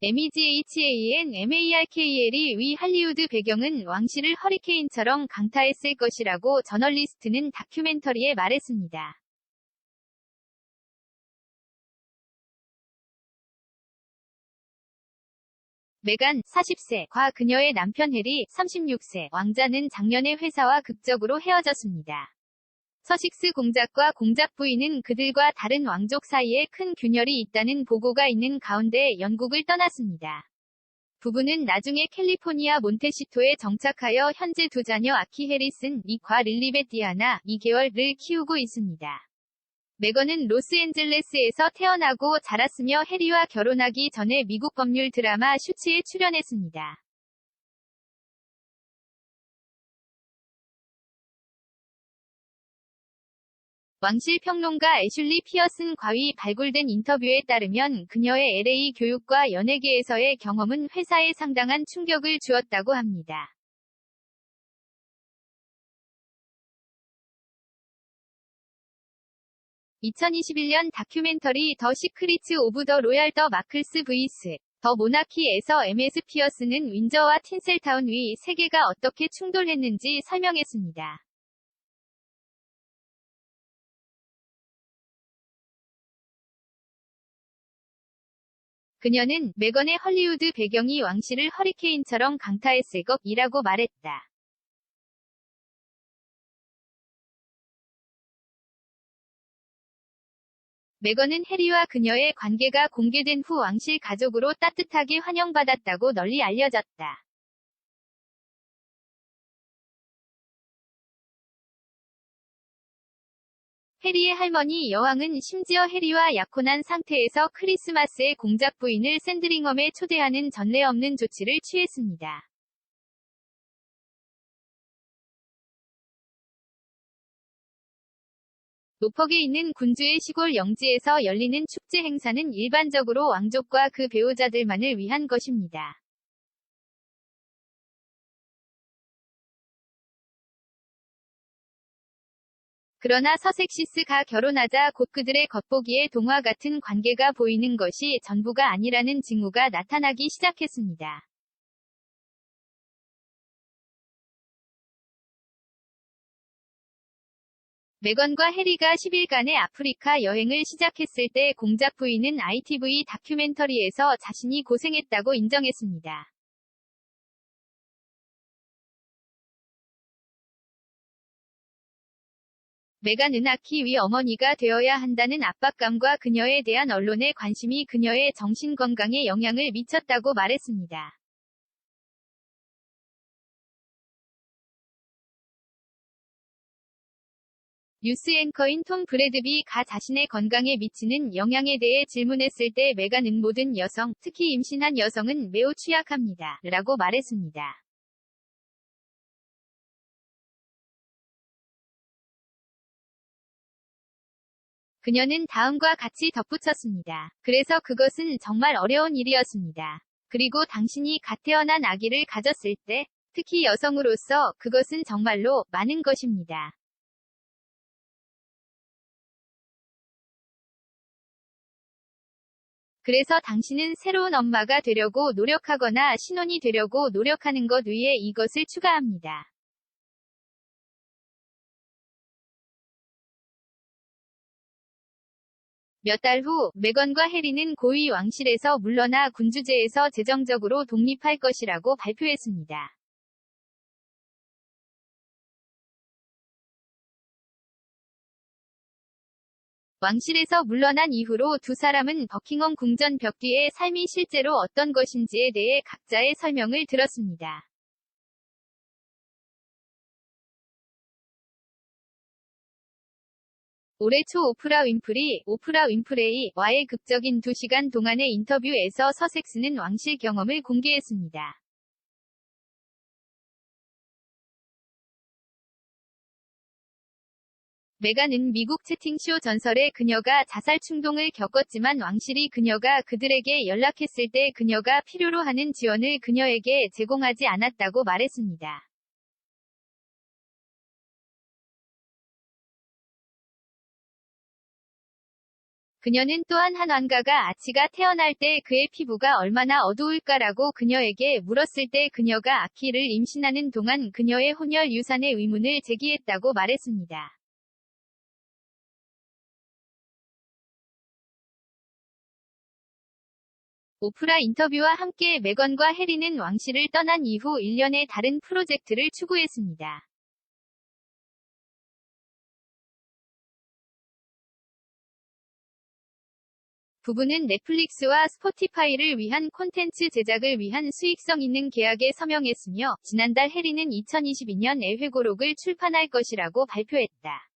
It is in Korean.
MEGHAN MARKL이 위 할리우드 배경은 왕실을 허리케인처럼 강타했을 것이라고 저널리스트는 다큐멘터리에 말했습니다. 메간 40세과 그녀의 남편 해리 36세 왕자는 작년에 회사와 극적으로 헤어졌습니다. 서식스 공작과 공작 부인은 그들과 다른 왕족 사이에 큰 균열이 있다는 보고가 있는 가운데 영국을 떠났습니다. 부부는 나중에 캘리포니아 몬테시토에 정착하여 현재 두 자녀 아키 해리슨, 닉과 릴리벳 디아나, 2개월을 키우고 있습니다. 메건은 로스앤젤레스에서 태어나고 자랐으며 해리와 결혼하기 전에 미국 법률 드라마 슈츠에 출연했습니다. 왕실 평론가 애슐리 피어슨 과위 발굴된 인터뷰에 따르면 그녀의 LA 교육과 연예계에서의 경험은 회사에 상당한 충격을 주었다고 합니다. (2021년) 다큐멘터리 더 시크리츠 오브 더 로얄 더 마클스 vs 더 모나키에서 MS 피어스는 윈저와 틴셀타운 위 세계가 어떻게 충돌했는지 설명했습니다. 그녀는 메건의 헐리우드 배경이 왕실을 허리케인처럼 강타했을 것이라고 말했다. 메건은 해리와 그녀의 관계가 공개된 후 왕실 가족으로 따뜻하게 환영받았다고 널리 알려졌다. 해리의 할머니 여왕은 심지어 해리와 약혼한 상태에서 크리스마스에 공작 부인을 샌드링엄에 초대하는 전례 없는 조치를 취했습니다. 노퍽에 있는 군주의 시골 영지에서 열리는 축제 행사는 일반적으로 왕족과 그 배우자들만을 위한 것입니다. 그러나 서섹시스가 결혼하자 곧 그들의 겉보기에 동화 같은 관계가 보이는 것이 전부가 아니라는 징후가 나타나기 시작했습니다. 메건과 해리가 10일간의 아프리카 여행을 시작했을 때 공작 부인은 ITV 다큐멘터리에서 자신이 고생했다고 인정했습니다. 메간 은하키 위 어머니가 되어야 한다는 압박감과 그녀에 대한 언론의 관심이 그녀의 정신건강에 영향을 미쳤다고 말했습니다. 뉴스 앵커인 톰 브래드비가 자신의 건강에 미치는 영향에 대해 질문했을 때 메간은 모든 여성, 특히 임신한 여성은 매우 취약합니다. 라고 말했습니다. 그녀는 다음과 같이 덧붙였습니다. 그래서 그것은 정말 어려운 일이었습니다. 그리고 당신이 갓 태어난 아기를 가졌을 때, 특히 여성으로서 그것은 정말로 많은 것입니다. 그래서 당신은 새로운 엄마가 되려고 노력하거나 신혼이 되려고 노력하는 것 위에 이것을 추가합니다. 몇 달 후 메건과 해리는 고위 왕실에서 물러나 군주제에서 재정적으로 독립할 것이라고 발표했습니다. 왕실에서 물러난 이후로 두 사람은 버킹엄 궁전 벽 뒤의 삶이 실제로 어떤 것인지에 대해 각자의 설명을 들었습니다. 올해 초 오프라 윈프리, 오프라 윈프레이와의 극적인 2시간 동안의 인터뷰에서 서섹스는 왕실 경험을 공개했습니다. 메간은 미국 채팅쇼 전설의 그녀가 자살 충동을 겪었지만 왕실이 그녀가 그들에게 연락했을 때 그녀가 필요로 하는 지원을 그녀에게 제공하지 않았다고 말했습니다. 그녀는 또한 한 왕가가 아치가 태어날 때 그의 피부가 얼마나 어두울까라고 그녀에게 물었을 때 그녀가 아키를 임신하는 동안 그녀의 혼혈 유산의 의문을 제기했다고 말했습니다. 오프라 인터뷰와 함께 메건과 해리는 왕실을 떠난 이후 일련의 다른 프로젝트를 추구했습니다. 부부는 넷플릭스와 스포티파이를 위한 콘텐츠 제작을 위한 수익성 있는 계약에 서명했으며 지난달 해리는 2022년 애 회고록을 출판할 것이라고 발표했다.